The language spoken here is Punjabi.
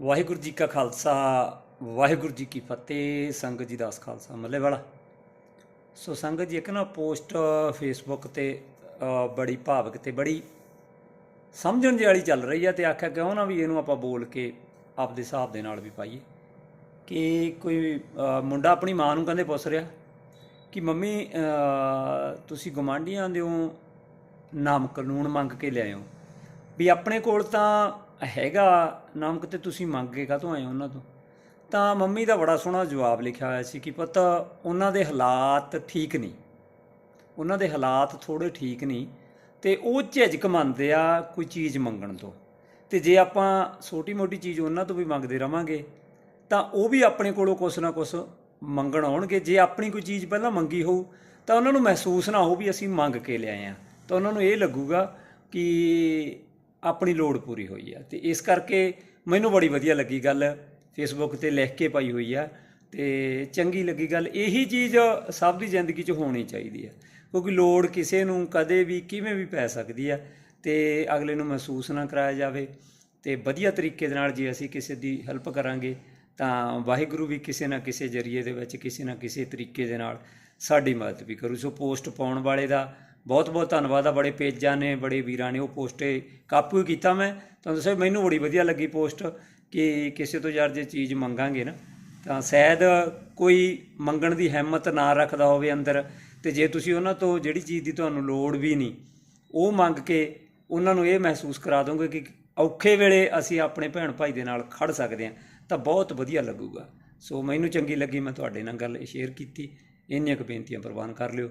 ਵਾਹਿਗੁਰੂ ਜੀ ਕਾ ਖਾਲਸਾ ਵਾਹਿਗੁਰੂ ਜੀ ਕੀ ਫਤਿਹ ਸੰਗਤ ਜੀ ਦਾਸ ਖਾਲਸਾ ਮੱਲੇ ਵਾਲਾ ਸੋ ਸੰਗਤ ਜੀ ਇੱਕ ਨਾ ਪੋਸਟ ਫੇਸਬੁੱਕ ਤੇ ਬੜੀ ਭਾਵਕ ਤੇ ਬੜੀ ਸਮਝਣ ਜਿਹੀ ਵਾਲੀ ਚੱਲ ਰਹੀ ਆ ਤੇ ਆਖਿਆ ਕਿਉਂ ਨਾ ਵੀ ਇਹਨੂੰ ਆਪਾਂ ਬੋਲ ਕੇ ਆਪਦੇ ਹਿਸਾਬ ਦੇ ਨਾਲ ਵੀ ਪਾਈਏ ਕਿ ਕੋਈ ਮੁੰਡਾ ਆਪਣੀ ਮਾਂ ਨੂੰ ਕਹਿੰਦੇ ਪੁੱਛ ਰਿਹਾ ਕਿ ਮੰਮੀ ਅ, ਤੁਸੀਂ ਗਵਾਂਢੀਆਂ ਦਿਓ ਨਾਮ ਕਾਨੂੰਨ ਮੰਗ ਕੇ ਲਿਆਇਓ। ਵੀ ਆਪਣੇ ਕੋਲ ਤਾਂ ਹੈਗਾ ਨਮਕ ਕਿਤੇ ਤੁਸੀਂ ਮੰਗ ਕੇ ਕਾਹਤੋਂ ਆਏ ਹੋ ਉਹਨਾਂ ਤੋਂ? ਤਾਂ ਮੰਮੀ ਦਾ ਬੜਾ ਸੋਹਣਾ ਜਵਾਬ ਲਿਖਿਆ ਹੋਇਆ ਸੀ ਕਿ ਪਤਾ, ਉਹਨਾਂ ਦੇ ਹਾਲਾਤ ਠੀਕ ਨਹੀਂ। ਉਹਨਾਂ ਦੇ ਹਾਲਾਤ ਥੋੜੇ ਠੀਕ ਨਹੀਂ ਤੇ ਉਹ ਝਿਜਕ ਮੰਨਦੇ ਆ ਕੋਈ ਚੀਜ਼ ਮੰਗਣ ਤੋਂ। ਤੇ ਜੇ ਆਪਾਂ ਛੋਟੀ-ਮੋਟੀ ਚੀਜ਼ ਉਹਨਾਂ ਤੋਂ ਵੀ ਮੰਗਦੇ ਰਵਾਂਗੇ, ਤਾਂ ਉਹ ਵੀ ਆਪਣੇ ਕੋਲੋਂ ਕੁਛ ਨਾ ਕੁਛ ਮੰਗਣ ਆਉਣਗੇ। ਜੇ ਆਪਣੀ ਕੋਈ ਚੀਜ਼ ਪਹਿਲਾਂ ਮੰਗੀ ਹੋਊ, ਤਾਂ ਉਹਨਾਂ ਨੂੰ ਮਹਿਸੂਸ ਨਾ ਹੋ ਵੀ ਅਸੀਂ ਮੰਗ ਕੇ ਲਿਆਏ ਆ ਤਾਂ ਉਹਨਾਂ ਨੂੰ ਇਹ ਲੱਗੂਗਾ ਕਿ ਆਪਣੀ ਲੋੜ ਪੂਰੀ ਹੋਈ ਆ। ਤੇ ਇਸ ਕਰਕੇ ਮੈਨੂੰ ਬੜੀ ਵਧੀਆ ਲੱਗੀ ਗੱਲ ਫੇਸਬੁੱਕ ਤੇ ਲਿਖ ਕੇ ਪਾਈ ਹੋਈ ਆ। ਤੇ ਚੰਗੀ ਲੱਗੀ ਗੱਲ, ਇਹੀ ਚੀਜ਼ ਸਭ ਦੀ ਜ਼ਿੰਦਗੀ 'ਚ ਹੋਣੀ ਚਾਹੀਦੀ ਆ। ਕਿਉਂਕਿ ਲੋੜ ਕਿਸੇ ਨੂੰ ਕਦੇ ਵੀ ਕਿਵੇਂ ਵੀ ਪੈ ਸਕਦੀ ਆ ਤੇ ਅਗਲੇ ਨੂੰ ਮਹਿਸੂਸ ਨਾ ਕਰਾਇਆ ਜਾਵੇ। ਤੇ ਵਧੀਆ ਤਰੀਕੇ ਦੇ ਨਾਲ ਜੇ ਅਸੀਂ ਕਿਸੇ ਦੀ ਹੈਲਪ ਕਰਾਂਗੇ, ਤਾਂ ਵਾਹਿਗੁਰੂ ਵੀ ਕਿਸੇ ਨਾ ਕਿਸੇ ਜਰੀਏ ਦੇ ਵਿੱਚ, ਕਿਸੇ ਨਾ ਕਿਸੇ ਤਰੀਕੇ ਦੇ ਨਾਲ ਸਾਡੀ ਮਦਦ ਵੀ ਕਰੂ। ਸੋ ਪੋਸਟ ਪਾਉਣ ਵਾਲੇ ਦਾ ਬਹੁਤ ਬਹੁਤ ਧੰਨਵਾਦ ਆ ਬੜੇ ਪੇਜਾਂ ਨੇ, ਬੜੇ ਵੀਰਾਂ ਨੇ ਉਹ ਪੋਸਟੇ ਕਾਪੂ ਕੀਤਾ ਮੈਂ। ਤੁਹਾਨੂੰ ਦੱਸਿਆ ਮੈਨੂੰ ਬੜੀ ਵਧੀਆ ਲੱਗੀ ਪੋਸਟ ਕਿ ਕਿਸੇ ਤੋਂ ਯਾਰ ਜੇ ਚੀਜ਼ ਮੰਗਾਂਗੇ ਨਾ, ਤਾਂ ਸ਼ਾਇਦ ਕੋਈ ਮੰਗਣ ਦੀ ਹਿੰਮਤ ਨਾ ਰੱਖਦਾ ਹੋਵੇ ਅੰਦਰ ਤੇ ਜੇ ਤੁਸੀਂ ਉਹਨਾਂ ਤੋਂ ਜਿਹੜੀ ਚੀਜ਼ ਦੀ ਤੁਹਾਨੂੰ ਲੋੜ ਵੀ ਨਹੀਂ, ਉਹ ਮੰਗ ਕੇ ਉਹਨਾਂ ਨੂੰ ਇਹ ਮਹਿਸੂਸ ਕਰਾ ਦੋਗੇ ਕਿ ਔਖੇ ਵੇਲੇ ਅਸੀਂ ਆਪਣੇ ਭੈਣ ਭਾਈ ਦੇ ਨਾਲ ਖੜ ਸਕਦੇ ਹਾਂ, ਤਾਂ ਬਹੁਤ ਵਧੀਆ ਲੱਗੂਗਾ। ਸੋ ਮੈਨੂੰ ਚੰਗੀ ਲੱਗੀ ਮੈਂ ਤੁਹਾਡੇ ਨਾਲ ਗੱਲ ਸ਼ੇਅਰ ਕੀਤੀ। ਇੰਨੀਆਂ ਕੁ ਬੇਨਤੀਆਂ ਪ੍ਰਵਾਨ ਕਰ ਲਿਓ।